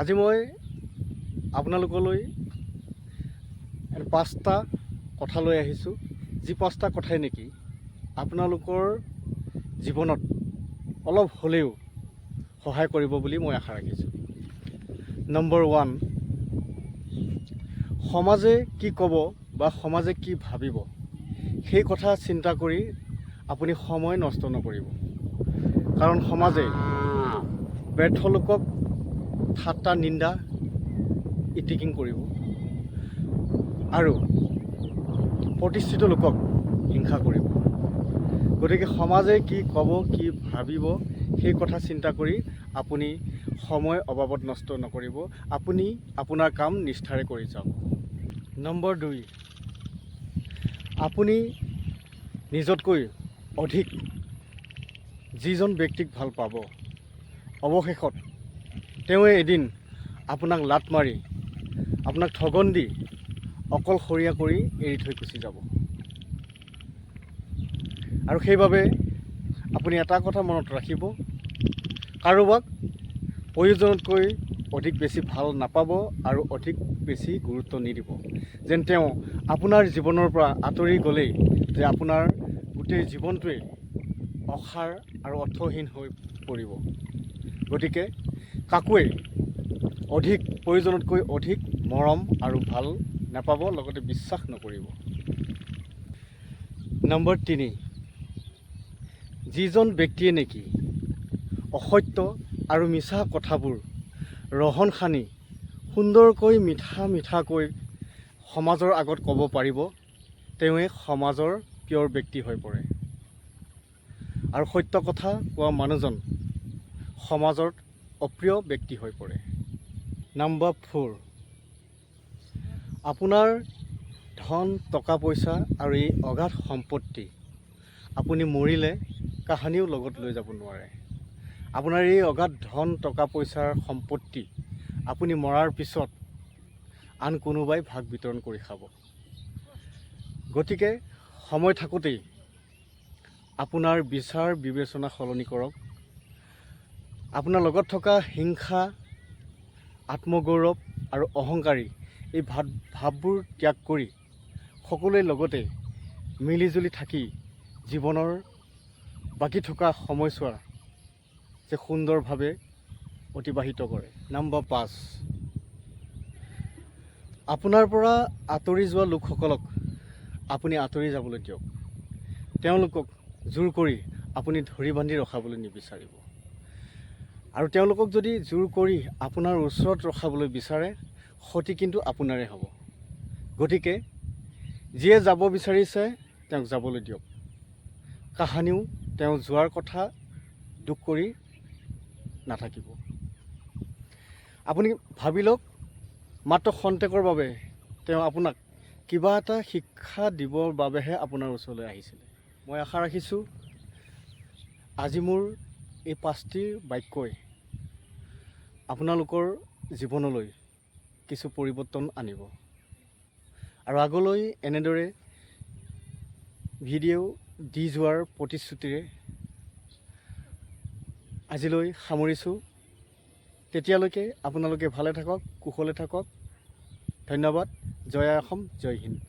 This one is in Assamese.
আজি মই আপোনালোকলৈ পাঁচটা কথা লৈ আহিছোঁ। যি পাঁচটা কথাই নেকি? আপোনালোকৰ জীৱনত অলপ হ'লেও সহায় কৰিব বুলি মই আশা ৰাখিছোঁ। নম্বৰ ওৱান সমাজে কি ক'ব বা সমাজে কি ভাবিব সেই কথা চিন্তা কৰি আপুনি সময় নষ্ট নকৰিব। কাৰণ সমাজে ব্যৰ্থ লোকক ঠাট্টা, নিন্দা, ইটিকিং কৰিব। আৰু প্ৰতিষ্ঠিত লোকক হিংসা কৰিব। গতিকে সমাজে কি ক'ব, কি ভাবিব, সেই কথা চিন্তা কৰি আপুনি সময় অবাবত নষ্ট নকৰিব। আপুনি আপোনাৰ কাম নিষ্ঠাৰে কৰি যাওক। নম্বৰ দুই, আপুনি নিজতকৈ অধিক যিজন ব্যক্তিক ভালো পাব। অৱশেষত তেওঁৱে এদিন আপোনাক লাত মাৰি, আপোনাক ঠগন দি অকলশৰীয়া কৰি এৰি থৈ গুচি যাব। আৰু সেইবাবে আপুনি এটা কথা মনত ৰাখিব, কাৰোবাক প্ৰয়োজনতকৈ অধিক বেছি ভালো নাপাব আৰু অধিক বেছি গুৰুত্ব নিদিব। যেন তেওঁ আপোনাৰ জীৱনৰ পৰা আঁতৰি গ'লেই যে আপোনাৰ গোটেই জীৱনটোৱে অসাৰ আৰু অৰ্থহীন হৈ পৰিব। গতিকে কাকোৱে অধিক প্ৰয়োজনতকৈ অধিক মৰম আৰু ভাল নাপাব লগতে বিশ্বাস নকৰিব। নম্বৰ তিনি যিজন ব্যক্তিয়ে নেকি অসত্য আৰু মিছা কথাবোৰ ৰহন সানি সুন্দৰকৈ মিঠা মিঠাকৈ সমাজৰ আগত ক'ব পাৰিব তেওঁৱে সমাজৰ পিয়ৰ ব্যক্তি হৈ পৰে। আৰু সত্য কথা কোৱা মানুহজন সমাজত অপ্ৰিয় ব্যক্তি হৈ পৰে। নাম্বাৰ ফ'ৰ আপোনাৰ ধন টকা পইচা আৰু এই অগাধ সম্পত্তি আপুনি মৰিলে কাহানিও লগত লৈ যাব নোৱাৰে। আপোনাৰ এই অগাধ ধন টকা পইচাৰ সম্পত্তি আপুনি মৰাৰ পিছত আন কোনোবাই ভাগ বিতৰণ কৰি খাব। গতিকে সময় থাকোঁতেই আপোনাৰ বিচাৰ বিবেচনা সলনি কৰক। আপোনাৰ লগত থকা হিংসা আত্মগৌৰৱ আৰু অহংকাৰী এই ভাৱ ভাৱবোৰ ত্যাগ কৰি সকলোৰে লগতে মিলিজুলি থাকি জীৱনৰ বাকী থকা সময়ছোৱা যে সুন্দৰভাৱে অতিবাহিত কৰে। নাম্বাৰ পাঁচ। আপোনাৰ পৰা আঁতৰি যোৱা লোকসকলক আপুনি আঁতৰি যাবলৈ দিয়ক। তেওঁলোকক জোৰ কৰি আপুনি ধৰি বান্ধি ৰখাবলৈ নিবিচাৰিব। আৰু তেওঁলোকক যদি জোৰ কৰি আপোনাৰ ওচৰত ৰখাবলৈ বিচাৰে ক্ষতি কিন্তু আপোনাৰে হ'ব। গতিকে যিয়ে যাব বিচাৰিছে তেওঁক যাবলৈ দিয়ক। কাহানিও তেওঁ যোৱাৰ কথা দুখ কৰি নাথাকিব। আপুনি ভাবি লওক মাত্ৰ খন্তেকৰ বাবে তেওঁ আপোনাক কিবা এটা শিক্ষা দিবৰ বাবেহে আপোনাৰ ওচৰলৈ আহিছিলে। মই আশা ৰাখিছোঁ আজি মোৰ এই পাঁচটি বাক্যই আপোনালোকৰ জীৱনলৈ কিছু পৰিৱৰ্তন আনিব। আৰু আগলৈ এনেদৰে ভিডিঅ' দি যোৱাৰ প্ৰতিশ্ৰুতিৰে আজিলৈ সামৰিছোঁ। তেতিয়ালৈকে আপোনালোকে ভালে থাকক কুশলে থাকক। ধন্যবাদ। জয় অসম জয় হিন্দ।